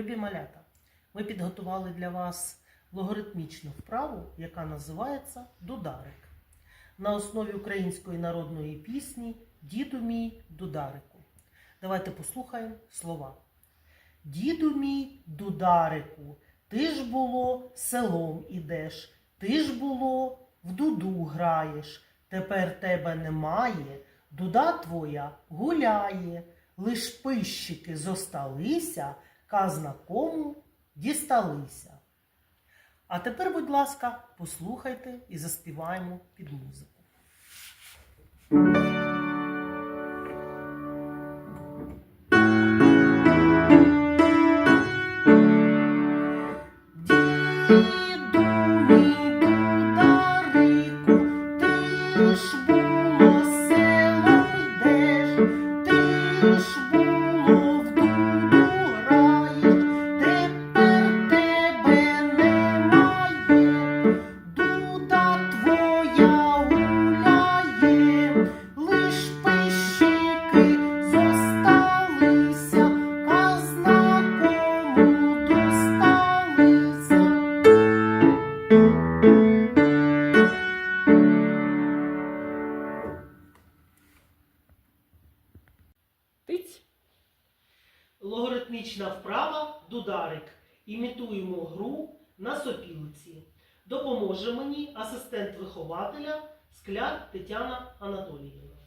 Любі малята, ми підготували для вас логаритмічну вправу, яка називається дударик. На основі української народної пісні Діду мій дударику. Давайте послухаємо слова. Діду мій дударику, ти ж було селом ідеш, ти ж було в дуду граєш, тепер тебе немає, дуда твоя гуляє, лиш пищики зосталися, казна кому дісталися. А тепер, будь ласка, послухайте і заспіваємо під музику. Діду мій дударику, ти ж Тиць. Логаритмічна вправа дударик. Імітуємо гру на сопілці. Допоможе мені асистент вихователя Скляр Тетяна Анатоліївна.